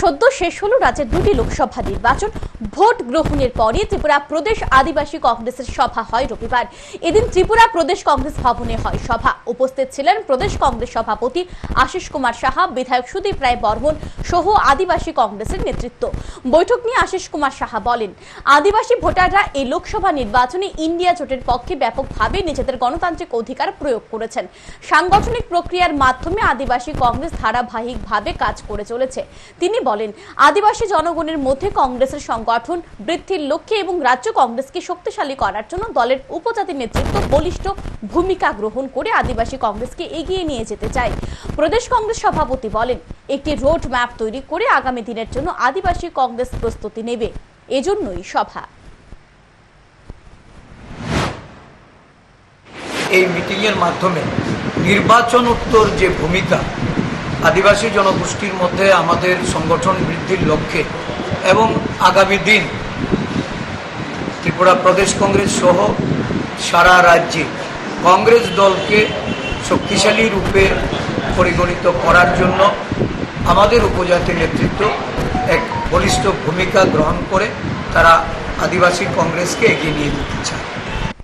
সদ্য শেষ হলো রাজ্যের দুটি লোকসভা নির্বাচন। ভোট গ্রহণের পরে ত্রিপুরা প্রদেশ আদিবাসী কংগ্রেসের সভা হয় রবিবার। এদিন ত্রিপুরা প্রদেশ কংগ্রেস ভবনে হয় সভা। উপস্থিত ছিলেন প্রদেশ কংগ্রেস সভাপতি আশিস কুমার সাহা, বিধায়ক সুদীপ রায় বর্মন সহ আদিবাসী কংগ্রেসের নেতৃত্ব। বৈঠক নিয়ে আশিস কুমার সাহা বলেন, আদিবাসী ভোটাররা এই লোকসভা নির্বাচনে ইন্ডিয়া জোটের পক্ষে ব্যাপকভাবে নিজেদের গণতান্ত্রিক অধিকার প্রয়োগ করেছেন। সাংগঠনিক প্রক্রিয়ার মাধ্যমে আদিবাসী কংগ্রেস ধারাবাহিকভাবে কাজ করে চলেছে। তিনি বলেন, আদিবাসী জনগণের মধ্যে কংগ্রেসের সংগঠন বৃদ্ধির লক্ষ্যে এবং রাজ্য কংগ্রেসকে শক্তিশালী করার জন্য দলের উপজাতি নেতৃত্ব বলিষ্ঠ ভূমিকা গ্রহণ করে আদিবাসী কংগ্রেসকে এগিয়ে নিয়ে যেতে চায়। প্রদেশ কংগ্রেস সভাপতি বলেন, একটি রোড ম্যাপ তৈরি করে আগামী দিনের জন্য আদিবাসী কংগ্রেস প্রস্তুতি নেবে। এজন্যই সভা। এই মিটিংয়ের মাধ্যমে নির্বাচন উত্তর যে ভূমিকা আদিবাসী জনগোষ্ঠীর মধ্যে আমাদের সংগঠন বৃদ্ধির লক্ষ্যে এবং আগামী দিন ত্রিপুরা প্রদেশ কংগ্রেস সহ সারা রাজ্যে কংগ্রেস দলকে শক্তিশালী রূপে পরিগণিত করার জন্য আমাদের উপজাতি নেতৃত্ব এক বলিষ্ঠ ভূমিকা গ্রহণ করে তারা আদিবাসী কংগ্রেসকে এগিয়ে নিয়ে যেতে চায়।